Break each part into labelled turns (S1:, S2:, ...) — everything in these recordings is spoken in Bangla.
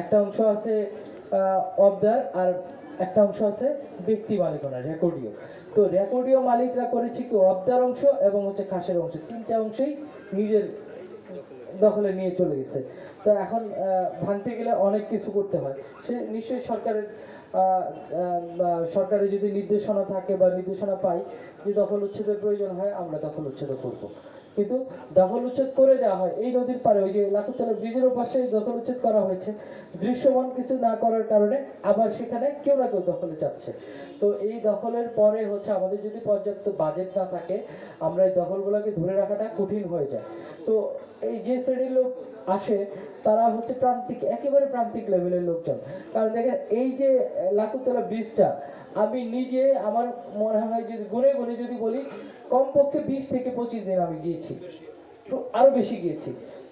S1: একটা অংশ আছে অবদার আর একটা অংশ আছে ব্যক্তি মালিকানা রেকর্ডিও তো রেকর্ডিও মালিকরা করেছে কি অবদার অংশ এবং হচ্ছে খাসের অংশ। তিনটা অংশই নিজের দখলে নিয়ে চলে গেছে। তো এখন ভাঙতে গেলে অনেক কিছু করতে হয়। সে নিশ্চয়ই সরকারের সরকারের যদি নির্দেশনা থাকে বা নির্দেশনা পাই যে দখল উচ্ছেদের প্রয়োজন হয়, আমরা দখল উচ্ছেদ করব। কিন্তু দখল উচ্ছেদ করে দেওয়া হয়। এই নদীর পারে ওই যে লাকুতলা ব্রিজের পাশে দখল উচ্ছেদ করা হয়েছে। দৃশ্যমান কিছু না করার কারণে আবার সেখানে কেউ না কেউ দখলে যাচ্ছে। তো এই দখলের পরে হচ্ছে আমাদের যদি পর্যাপ্ত বাজেট না থাকে, আমরা এই দখলগুলোকে ধরে রাখাটা কঠিন হয়ে যায়। তো এই যে শ্রেণির লোক আসে, তারা হচ্ছে প্রান্তিক, একেবারে প্রান্তিক লেভেলের লোকজন। কারণ দেখেন, এই যে লাকুতলা ব্রিজটা, আমি নিজে আমার মনে হয় যদি গুনে গুনে যদি বলি কমপক্ষে বিশ থেকে পঁচিশ দিন আমি গিয়েছি। আরও বেশি গিয়েছি।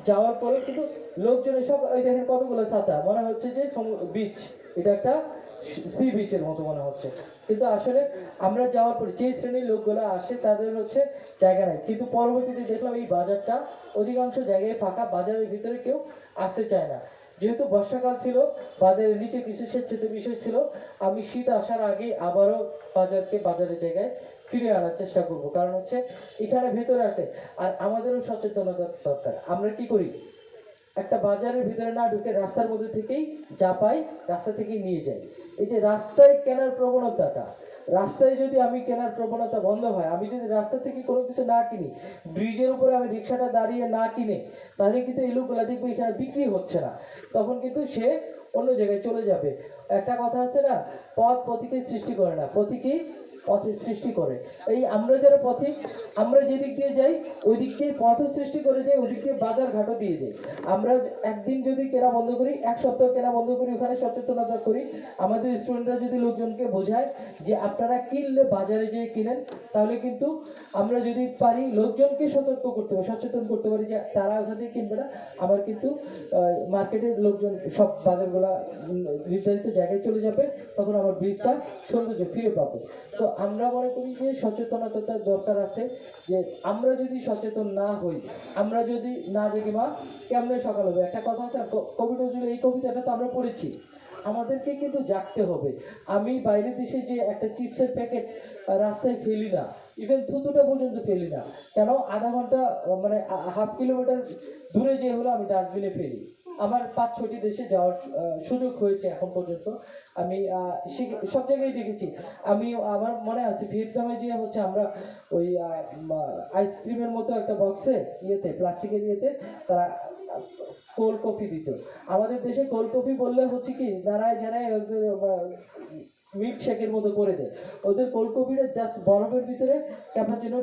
S1: যাওয়ার পরে কিন্তু লোকজনের সব ওই দেখেন কতগুলো ছাতা। মনে হচ্ছে যে বিচ এটা একটা সি বিচের মতো মনে হচ্ছে। কিন্তু আসলে আমরা যাওয়ার পরে যে শ্রেণির লোকগুলো আসে, তাদের হচ্ছে জায়গা নাই। কিন্তু পরবর্তীতে দেখলাম এই বাজারটা অধিকাংশ জায়গায় ফাঁকা। বাজারের ভিতরে কেউ আসতে চায় না। যেহেতু বর্ষাকাল ছিল, বাজারের নিচে কিছু স্বেচ্ছিত বিষয় ছিল, আমি শীত আসার আগে আবারও বাজারকে বাজারের জায়গায় ফিরে আনার চেষ্টা করব। কারণ হচ্ছে এখানে ভেতরে আসে আর আমাদেরও সচেতনতা দরকার। আমরা কি করি? একটা বাজারের ভিতরে না ঢুকে রাস্তার মধ্যে থেকেই যা পাই রাস্তা থেকেই নিয়ে যাই। এই যে রাস্তায় কেনার প্রবণতাটা, রাস্তায় যদি আমি কেনার প্রবণতা বন্ধ হয়, আমি যদি রাস্তা থেকে কোনো কিছু না কিনি, ব্রিজের উপরে আমি রিক্সাটা দাঁড়িয়ে না কিনে, তাহলে কিন্তু এই লোকগুলা দেখবে এখানে বিক্রি হচ্ছে না। তখন কিন্তু সে অন্য জায়গায় চলে যাবে। একটা কথা আছে না, পথ পথিকে সৃষ্টি করে না। পথিকেই পথের সৃষ্টি করে। এই আমরা যারা পথিক আমরা যেদিক দিয়ে যাই ওই দিক দিয়ে পথের সৃষ্টি করে যাই ওই দিক দিয়ে বাজার ঘাটও দিয়ে যাই। আমরা একদিন যদি কেনা বন্ধ করি, এক সপ্তাহ কেনা বন্ধ করি, ওখানে সচেতনতা করি, আমাদের স্টুডেন্টরা যদি লোকজনকে বোঝায় যে আপনারা কিনলে বাজারে যেয়ে কিনেন, তাহলে কিন্তু আমরা যদি পারি, লোকজনকে সতর্ক করতে পারি, সচেতন করতে পারি যে তারা ওখান থেকে কিনবে না, আবার কিন্তু মার্কেটের লোকজন সব বাজারগুলা নির্ধারিত জায়গায় চলে যাবে, তখন আমার ব্রিজটা সৌন্দর্য ফিরে পাবে। তো আমরা মনে করি যে সচেতনতা দরকার আছে, যে আমরা যদি সচেতন না হই, আমরা যদি না জেগে মা কেমনে সকাল হবে? একটা কথা আছে কবি নজরুল এই কবিতাটা তো আমরা পড়েছি। আমাদেরকে কিন্তু জাগতে হবে। আমি বাইরের দেশে যে একটা চিপসের প্যাকেট রাস্তায় ফেলি না ইভেন থুতুটা পর্যন্ত ফেলি না, কেন আধা ঘণ্টা মানে হাফ কিলোমিটার দূরে যে হলো আমি ডাস্টবিনে ফেলি। আমার পাঁচ ছটি দেশে যাওয়ার সুযোগ হয়েছে এখন পর্যন্ত। আমি সব জায়গায় দেখেছি। আমি, আমার মনে আছে, ভিয়েতনামে যে হচ্ছে আমরা ওই আইসক্রিমের মতো একটা বক্সে ইয়েতে প্লাস্টিকের ইয়েতে তারা কোল্ড কফি দিত। আমাদের দেশে কোল্ড কফি বললে হচ্ছে কি দাঁড়ায় জানায় মিল্ক শেকের মতো করে দেয়। ওদের কোল্ড কফিটা জাস্ট বরফের ভিতরে ক্যাপাচিনো